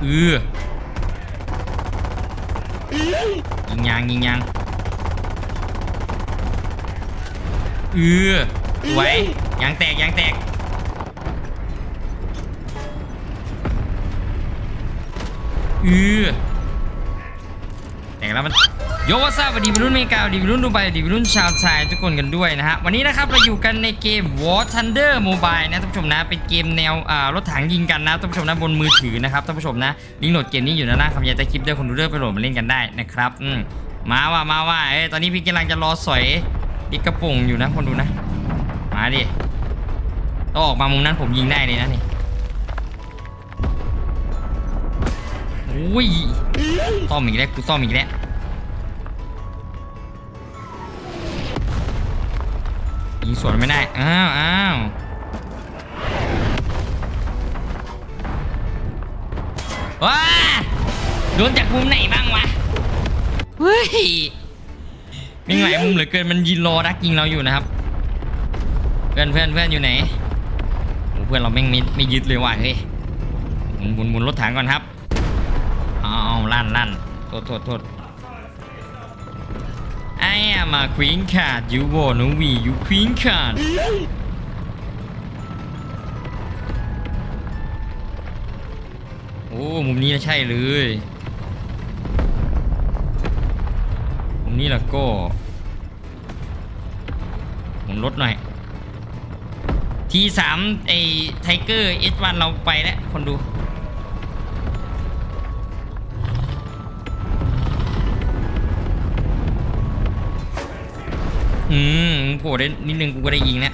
เออยิงยางยิงยางเออไวยยางแตกยางแตกเออแตกแล้วมัน โยวัสวัสดีวัยรุ่นเมกาสวัสดีวัยรุ่นดูไบสวัสดีวัยรุ่นชาวไทยทุกคนกันด้วยนะฮะวันนี้นะครับเราอยู่กันในเกม War Thunder Mobile นะท่านผู้ชมนะเป็นเกมแนวรถถังยิงกันนะท่านผู้ชมนะบนมือถือนะครับท่านผู้ชมนะลิงก์โหลดเกมนี้อยู่ด้านล่างคำยายใต้คลิปด้วยคนดูเลือกไปโหลดมาเล่นกันได้นะครับอืมมาว่ามาว่าเอ้ตอนนี้พี่กำลังจะรอสอยดิกกระปุ่งอยู่นะคนดูนะ มาดิต้องออกมามุมนั้นผมยิงได้เลยนะนี่อุ้ยซ่อมอีกแล้วกูซ่อมอีกแล้ว ยิงสวนไม่ได้ อ้าวอ้าวว้าโดนจากมุมไหนบ้างวะ เฮ้ยมีหลายมุมเหลือเกินมันยินรอดักยิงเราอยู่นะครับ เพื่อนเพื่อนเพื่อนอยู่ไหนโอ้เพื่อนเราแม่งไม่ไม่ยึดเลยว่ะเฮ้ยหมุนหมุนหมุนรถถังก่อนครับ เอาเอาลั่นลั่นโทษโทษโทษ I am a queen card you wanna be you queen card โอ้ มุมนี้นะใช่เลย มุมนี้ล้วก็หมุนรถหน่อย ทีสามไอไทเกอร์เอสวันเราไปแล้วคนดู อืมโผล่ได้นิดนึงกูก็ได้ยิงแล้ว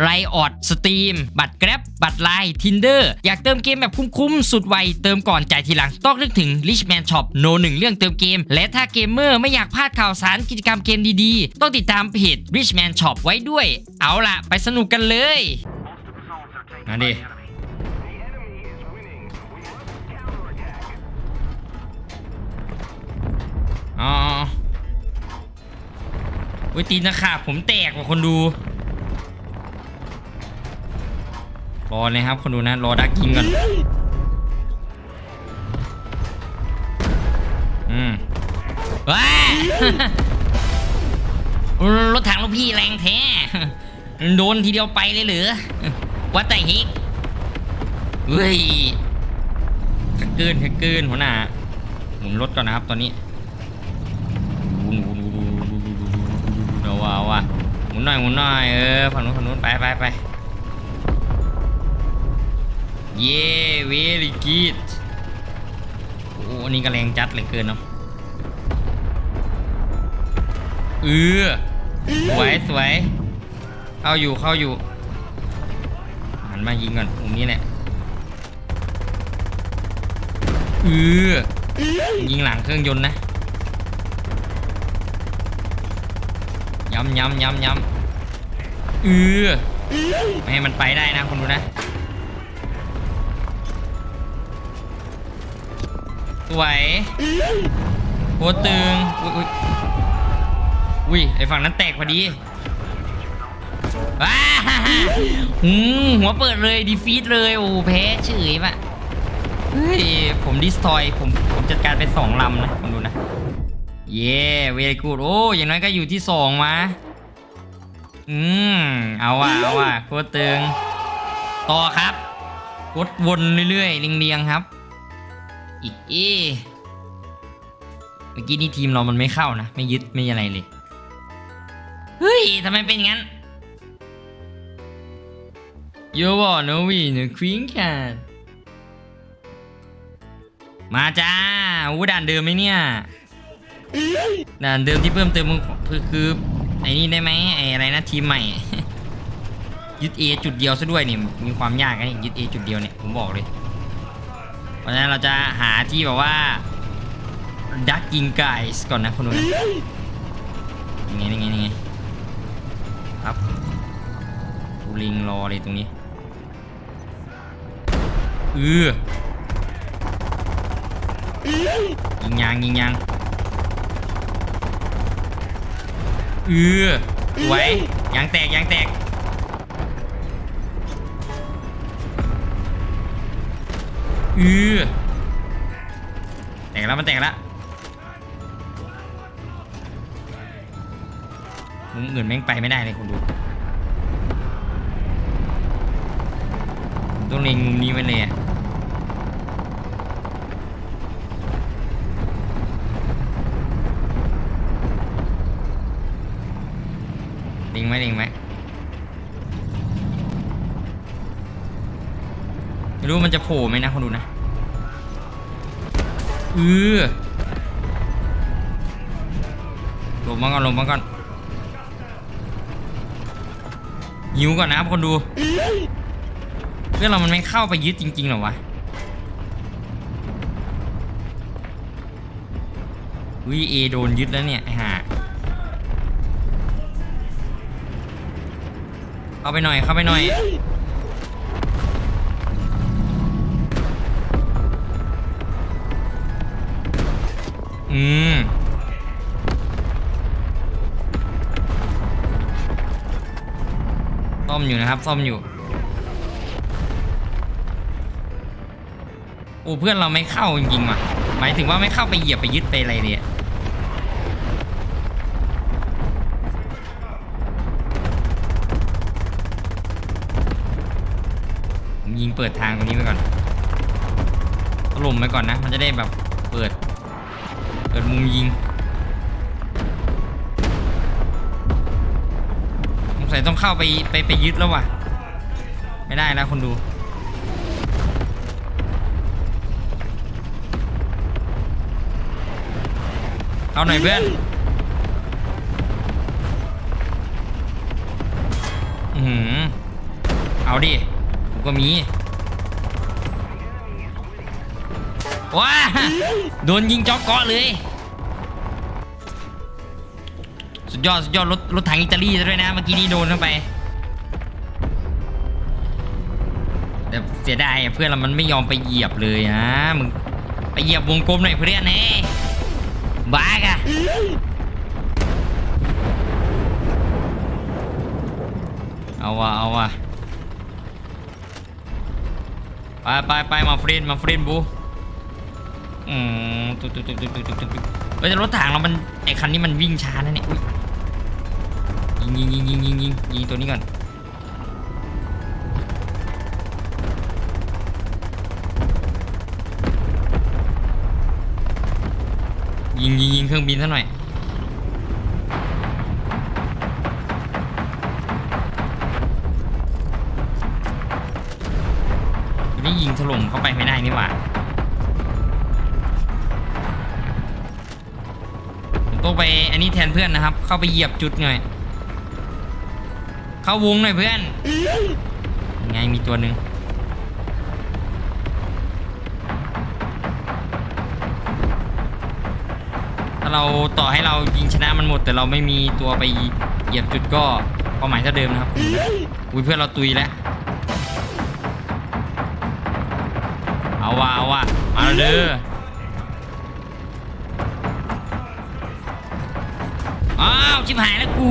ไรออดสตรีมบัตรแกร็บบัตรไลน์ทินเดอร์อยากเติมเกมแบบคุ้มๆ สุดไว เติมก่อนจ่ายทีหลัง ต้องนึกถึง Richman Shop โนหนึ่งเรื่องเติมเกม และถ้าเกมเมอร์ไม่อยากพลาดข่าวสารกิจกรรมเกมดีๆ ต้องติดตามเพจ Richman Shop ไว้ด้วย เอาล่ะ ไปสนุกกันเลยมาดิอ๋ออุ้ยตีนตะขาบผมแตกว่ะคนดู รอเลยครับคนดูนะรอดักยิงกันอืมว้ารถถังลูกพี่แรงแท้โดนทีเดียวไปเลยเหรือว่าแต่ฮิกเฮ้ยขะกืนขะกืนหัวหน้าหมุนรถก่อนนะครับตอนนี้เดี๋ยวว่าว่าหมุนหน่อยหมุนหน่อยเออฝั่งนู้นฝั่งนู้นไปไปไป เย้เวลิกิตโอ้อันนี้ก็แรงจัดเหลือเกินเนาะเออสวยสวยเข้าอยู่เข้าอยู่หันมายิงก่อนมุมนี้แหละเออยิงหลังเครื่องยนต์นะย้ำย้ำย้ำย้ำเออไม่ให้มันไปได้นะคุณดูนะ สวยโคตรตึงอุ้ยอุ้ยอุ้ยไอฝั่งนั้นแตกพอดีว้าหืมหัวเปิดเลยดีฟีดเลย โอ้แพ้เฉยปะเฮ้ย ผมดิสทอย ผมผมจัดการไปสองลำนะคุณดูนะ เย้เวกูดโอ้อย่างน้อยก็อยู่ที่สองมาอืม เอาว่ะเอาว่ะโคตรตึง ต่อครับกดวนเรื่อยๆเรียงๆครับ อีกเอเมื่อกี้นี่ทีมเรามันไม่เข้านะ ไม่ยึดไม่อะไรเลย เฮ้ยทำไมเป็นงั้นโยวอโนวีนควิงแคนมาจ้าวูด่านเดิมไหมเนี่ยด่านเดิมที่เพิ่มเติมคือคือไอ้นี่ได้ไหมไอ้อะไรนะทีมใหม่ ยึด A จุดเดียวซะด้วยนี่มีความยากนะยึด A จุดเดียวเนี่ยผมบอกเลย เพราะฉะนั้นเราจะหาที่แบบว่าดักยิงไก่ก่อนนะคนนู้ยังไงยังไงยังไงครับกูลิงรอเลยตรงนี้เออยิงยางยิงยางเออสวยยางแตกยางแตก อือแตกแล้วมันแตกแล้วมุมอื่นแม่งไปไม่ได้เลยคุณดูต้องเล็งมุมนี้ไว้เลยอะเล็งไหมเล็งไหม ไม่รู้มันจะโผล่ไหมนะคุณดูนะเออลงมาก่อนลงมาก่อนหิวก่อนนะครับคนดูเพื่อนเรามันไม่เข้าไปยึดจริงๆหรอวะวิเอโดนยึดแล้วเนี่ยไอ้ห่าเข้าไปหน่อยเข้าไปหน่อย อืม ซ่อมอยู่นะครับ ซ่อมอยู่โอ้เพื่อนเราไม่เข้าจริงๆว่ะ หมายถึงว่าไม่เข้าไปเหยียบไปยึดไปอะไรเนี่ยผมยิงเปิดทางตรงนี้ไปก่อนถล่มไปก่อนนะ มันจะได้แบบเปิด เปิดมุมยิงสงสัยต้องเข้าไปไปไปยึดแล้วว่ะ ไม่ได้แล้วคนดูเอาหน่อยเพื่อนอือหือเอาดิผมก็มีว้าโดนยิงจ็อกเกาะเลย ยอดสุดยอดรถรถถังอิตาลีซะด้วยนะ เมื่อกี้นี้โดนเข้าไปแต่เสียดายเพื่อนเรามันไม่ยอมไปเหยียบเลยนะมึงไปเหยียบวงกลมหน่อยเพื่อนเน่บ้ากะเอาวะเอาวะไปไปไปมาฟรีนมาฟรีนบูอืมตุ๊กตุ๊กตุ๊กตุ๊กตุ๊กตุ๊กตุ๊กเฮ้ยแต่รถถังเรามันไอคันนี้มันวิ่งช้านะเนี่ย ยิงยิงยิงยิงยิงยิงยิงตัวนี้ก่อนยิงยิงยิงเครื่องบินซะหน่อยนี้ยิงถล่มเข้าไปไม่ได้นี่หว่าผมต้องไปอันนี้แทนเพื่อนนะครับ เข้าไปเหยียบจุดหน่อย เข้าวงหน่อยเพื่อนงไงมีตัวหนึ่งถ้าเราต่อให้เรายิงชนะมันหมด แต่เราไม่มีตัวไปเหยียบจุดก็เป้าหมายเท่าเดิมนะครับอุ้ยเพื่อนเราตุยแล้วเอาว่ะเอาว่ะมาแล้วเด้ออ้าวชิบหายแล้วกู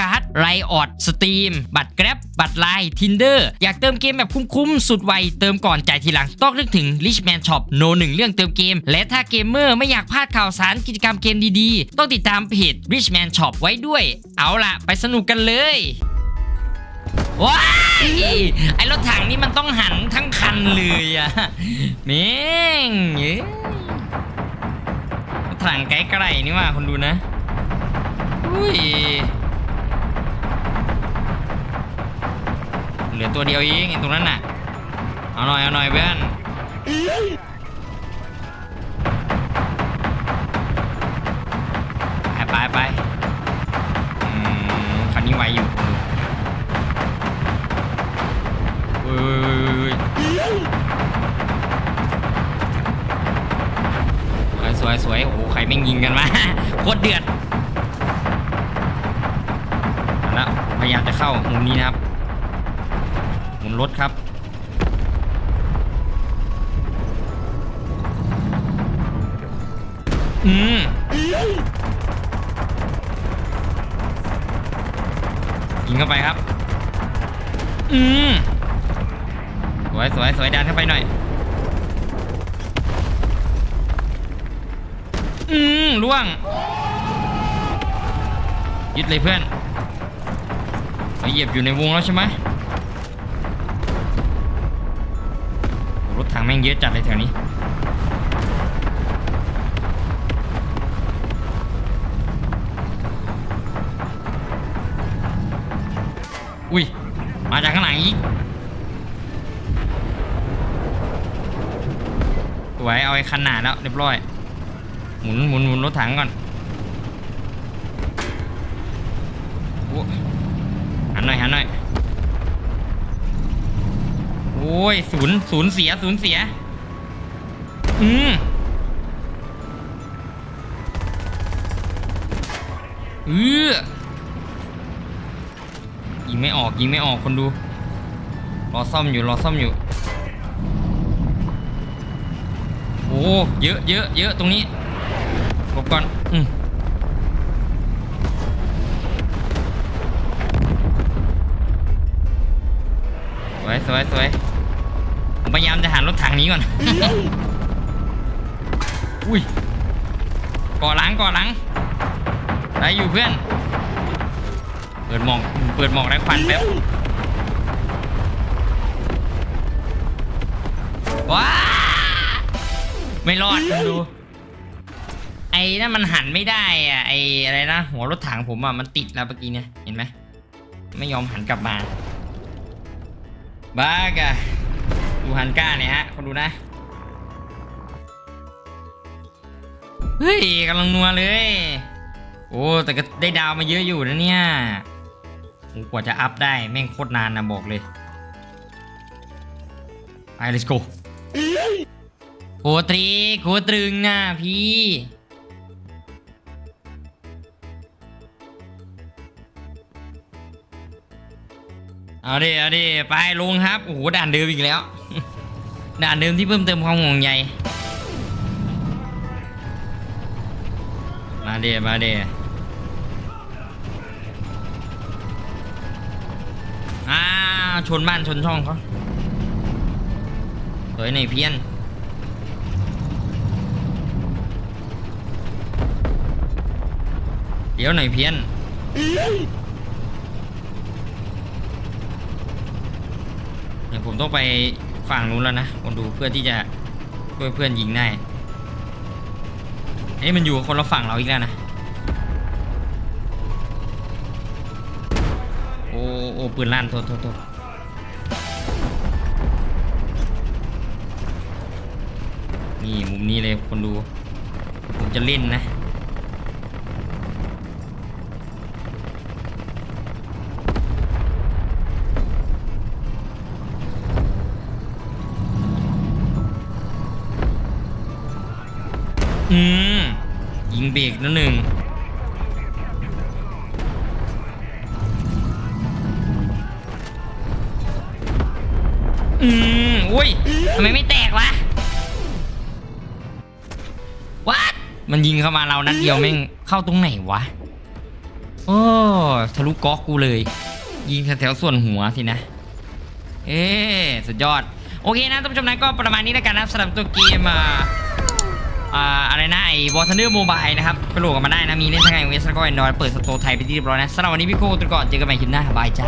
การ์ดไลออดสตรีมบัตรแกร็บบัตรไลน์ทินเดอร์อยากเติมเกมแบบคุ้มๆ สุดไว เติมก่อนจ่ายทีหลัง ต้องนึกถึง Richman Shop โนหนึ่งเรื่องเติมเกม และถ้าเกมเมอร์ไม่อยากพลาดข่าวสารกิจกรรมเกมดีๆ ต้องติดตามเพจ Richman Shop ไว้ด้วย เอาล่ะ ไปสนุกกันเลยว้ายไอรถถังนี่มันต้องหันทั้งคันเลยอะเมงเย้ยรถถังไกลๆนี่ว่าคนดูนะอุ้ย ลือตัวเดียวเองตรงนั้นน่ะ เอาหน่อยเอาหน่อยเพื่อนไปไปไปคันนี้ไวอยู่เฮ้ยสวยสวยโอ้ใครแม่งยิงกันมาโคตรเดือดเอาแล้วพยายามจะเข้ามุมนี้นะครับ หมุน รถครับ อืมยิงเข้าไปครับ อืมสวยสวยสวยดันเข้าไปหน่อย อืมล่วง ยึดเลยเพื่อนเราเหยียบอยู่ในวงแล้วใช่ไหม งแม่งเยอะจัดเลยแถวนี้อุ้ย มาจากข้างหลังอีกสวยเอาไอ้คันหนาแล้วเรียบร้อย หมุนหมุนหมุนรถถังก่อนโอ้หันหน่อยหันหน่อย โอ้ยศูนย์ศูนย์เสียศูนย์เสีย อืมเออยิงไม่ออกยิงไม่ออกคนดู รอซ่อมอยู่รอซ่อมอยู่ โอ้เยอะเยอะเยอะตรงนี้หลบก่อนอืมสวยสวยสวย ผมพยายามจะหันรถถังหนี้ก่อน อุ้ยก่อหลังก่อหลังได้อยู่เพื่อน เปิดหมอกเปิดหมอกได้ควันแป๊บว้าไม่รอดคุณดู ไอ้นั่นมันหันไม่ได้อะไอ้อะไรนะหัวรถถังผมอะมันติดแล้วเมื่อกี้เนี่ยเห็นไหมไม่ยอมหันกลับมาบ้ากะ ดูฮันก้าเนี่ยฮะคนดูนะ เฮ้ยกำลังนัวเลย โอ้แต่ก็ได้ดาวมาเยอะอยู่นะเนี่ยกว่าจะอัพได้แม่งโคตรนานนะบอกเลยไป let's go โคตรีโคตรึงนะพี่ เอาดิเอาดิไปลงครับโอ้โหด่านเดิมอีกแล้ว ด่านเดิมที่เพิ่มเติมความห่วงใยมาเดมาเดอ้าวชนบ้านชนช่องเขาสวยในอยเพี้ยนเดี๋ยวหน่อยเพี้ยน เดี๋ ยวผมต้องไปฝั่งนู้นแล้วนะคนดูเพื่อที่จะช่วยเพื่อนยิงได้เอ้ยมันอยู่คนละฝั่งเราอีกแล้วนะโอ้โอ้ปืนลั่นโทษโทษโทษนี่มุมนี้เลยคนดู ผมจะเล่นนะ อืม ยิงเบรกนั่นหนึ่งอืม อุ้ยทำไมไม่แตกวะวัดมันยิงเข้ามาเรานัดเดียวแม่งเข้าตรงไหนวะ โอ้ทะลุก๊อกกูเลย ยิงแถวๆส่วนหัวสินะ เอ๊ะสุดยอด โอเคนะท่านผู้ชมนะก็ประมาณนี้แล้วกันนะสำหรับตัวเกมอ่า อะไรนะไอ้วอร์ทันเดอร์โมบายนะครับไปโหลดกันมาได้นะ มีเล่นทั้งไอเวสแล้วก็แอนดรอยเปิดสโตร์ไทยไปที่เรียบร้อยนะสำหรับวันนี้พี่โก้ตัวก่อนเจอกันใหม่คลิปหน้าบายจ้า